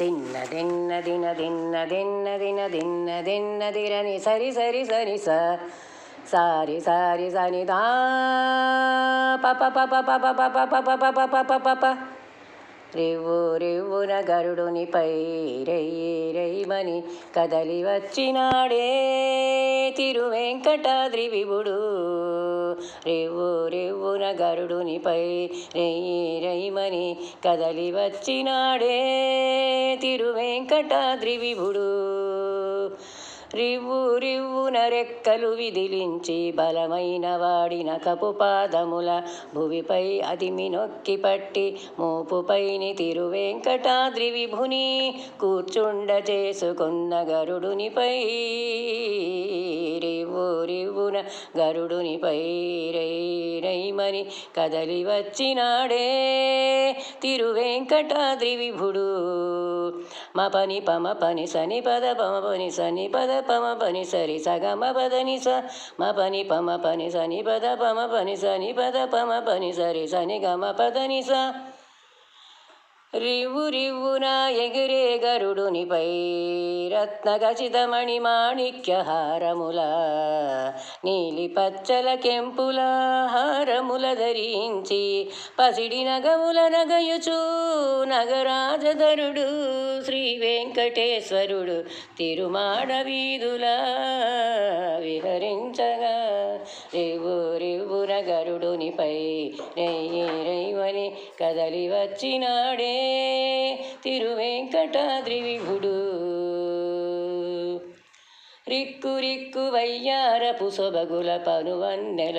ದಿನ್ನ ದಿನ್ನ ದಿನ ದಿನ್ನ ದಿನ್ನ ದಿನ ದಿನ್ನ ದಿನ್ನ ದಿರನಿ ಸರಿ ಸರಿ ಸರಿ ಸ ಸಾರಿ ಸಾರಿ ಸನಿ ದಾ ಪ ಪ ಪ ಪ ಪ ಪ ಪ ಪ ಪ ಪ ಪ ಪ ಪ ಪ రివ్వు రివ్వున గరుడునిపై రెయ్యి రెయ్యమని కదలి వచ్చినాడే తిరువెంకటాద్రి విభుడు రివ్వు రివ్వున గరుడునిపై రెయ్యి రెయ్యమని కదలి వచ్చినాడే తిరువెంకటాద్రి విభుడు రివ్వు రెక్కలు విదిలించి బలమైన వాడిన కపు పాదముల భువిపై అదిమి నొక్కి పట్టి మోపుపైని తిరువెంకటాద్రి విభుని కూర్చుండ చేసుకున్న గరుడునిపై. గరుడునిపై రై రైమని కదలి వచ్చినాడే. తిరువెంకటాద్రి విభుడు మ పని పమ పని సని పద పమ పని సని పద పమ పని సరి సగమ పదని స మ పని పమ పని సని పద పమ పని సని పద పమ పని సరి సని గమ పదని స. రివ్వు రివ్వున ఎగిరే గరుడునిపై రత్నగచితమణి మాణిక్య హారములా నీలి పచ్చల కెంపుల హారముల ధరించి పసిడి నగముల నగయుచు నగరాజధరుడు శ్రీ వెంకటేశ్వరుడు తిరుమాడ వీధుల విహరించగా. రేవు రివ్వున గరుడునిపై నెయ్యి రైవని కదలి వచ్చినాడే తిరువెంకటాద్రి విభుడు. రిక్కు రిక్కు వయ్యారపు సొబగుల పనువన్నెలబోచు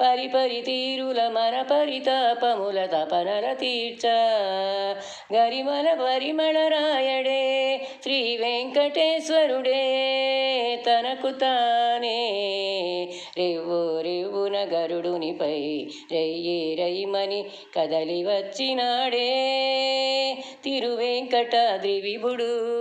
పరిపరి తీరుల మర పరితాపముల తపనల తీర్చ. గరిమల పరిమళ రాయడే శ్రీ వెంకటేశ్వరుడే తనకు తానే. రేవు రివ్వున గరుడునిపై రెయ్యి రయ్యమని కదలి వచ్చినాడే. తిరువెంకటాద్రి విభుడు